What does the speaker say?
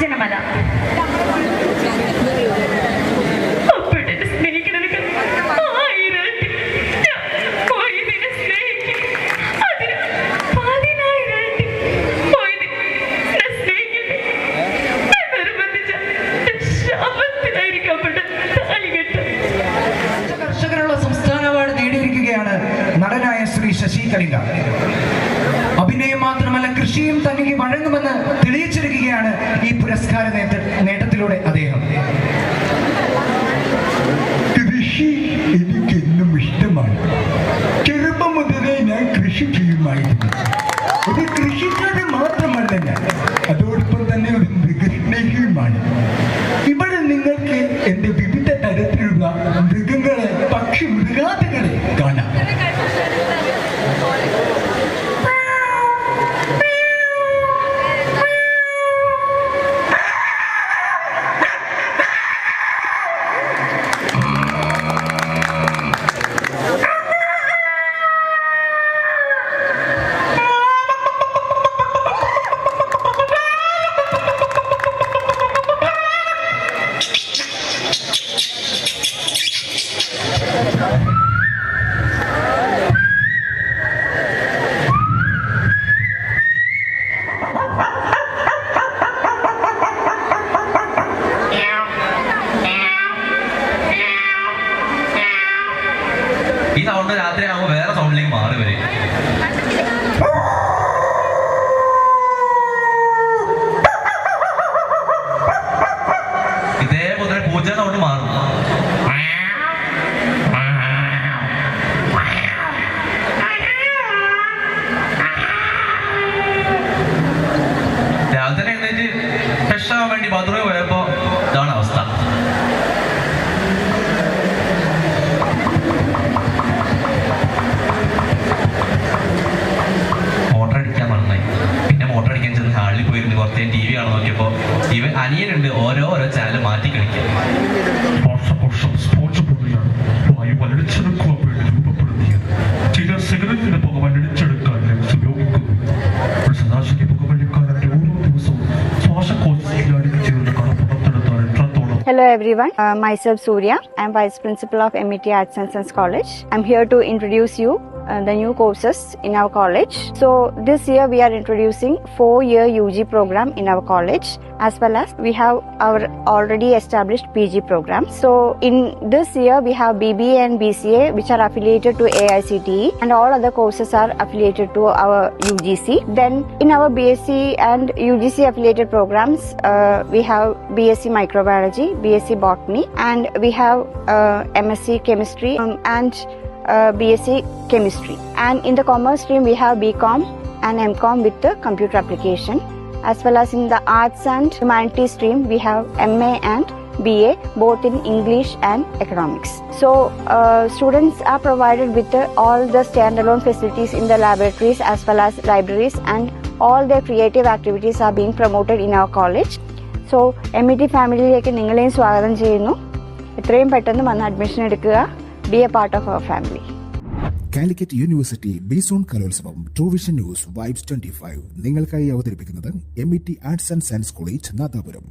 കാഞ്ചനമല. കർഷകരുള്ള സംസ്ഥാന അവാർഡ് നേടിയിരിക്കുകയാണ് നടനായ ശ്രീ ശശി കലിംഗ കൃഷിയും തനിക്ക് വഴങ്ങുമെന്ന് തെളിയിച്ചിരിക്കുകയാണ് ഈ പുരസ്കാര നേട്ട നേട്ടത്തിലൂടെ അദ്ദേഹം. കൃഷി എനിക്ക് എന്നും ഇഷ്ടമാണ്. ചെറുപ്പം മുതലേ ഞാൻ കൃഷി ചെയ്യുമായിരുന്നു. ഒരു കൃഷിക്കാരൻ മാത്രമല്ല ഞാൻ. അതോടൊപ്പം തന്നെ ഒരു മൃഗസ്നേഹിയുമാണ് ഇവിടെ നിങ്ങൾക്ക് എന്റെ വിവിധ തരത്തിലുള്ള മാറി വരിക ഇതേപോലെ പൂച്ച സൗണ്ട് മാറും. രാവിലെ എഴുന്നേറ്റ് ഫ്രഷ് ആവാൻ വേണ്ടി ബാത്റൂമിൽ ടി വി കാണാൻ നോക്കിയപ്പോ ഇവ അനിയനുണ്ട് ഓരോ ഓരോ ചാനൽ മാറ്റി കളിക്കുക സ്പോർട്സ് സ്ഫോടനമാണ് വായു വലിച്ചെടുക്കുവാൻ വേണ്ടി രൂപപ്പെടുത്തിയത് ചില സിഗരറ്റിന് പുക വലിച്ചെടുക്കാൻ ലെൻസ് ഉപയോഗിക്കുന്നു. ഒരു സദാശിവ പുകവലിക്കാരന്റെ ഓരോ ദിവസവും ശ്വാസകോശത്തിൽ അടിച്ചേർന്ന കട പുറത്തെടുത്താൽ എത്രത്തോളം? Hello everyone, uh, myself Surya. I am Vice Principal of MET Arts and Science College. I am here to introduce you uh, the new courses in our college. So this year we are introducing four-year UG program in our college as well as we have our already established PG program. So in this year we have BBA and BCA which are affiliated to AICTE and all other courses are affiliated to our UGC. Then in our BSc and UGC affiliated programs uh, we have BSc microbiology, BSc botany and we have uh, MSc chemistry um, and uh, BSc chemistry. And in the commerce stream we have BCom and MCom with the computer application as well as in the arts and humanities stream we have MA and BA both in English and economics. So uh, students are provided with uh, all the standalone facilities in the laboratories as well as libraries and all their creative activities are being promoted in our college. So M E T ഫാമിലിയിലേക്ക് നിങ്ങളെയും സ്വാഗതം ചെയ്യുന്നു എത്രയും പെട്ടെന്ന് വന്ന് admission എടുക്കുക B A part of our family Calicut university B zone കലോത്സവം Truevision news vibes twenty five നിങ്ങൾക്കായി അവതരിപ്പിക്കുന്നത് M E T arts and science college Nadapuram.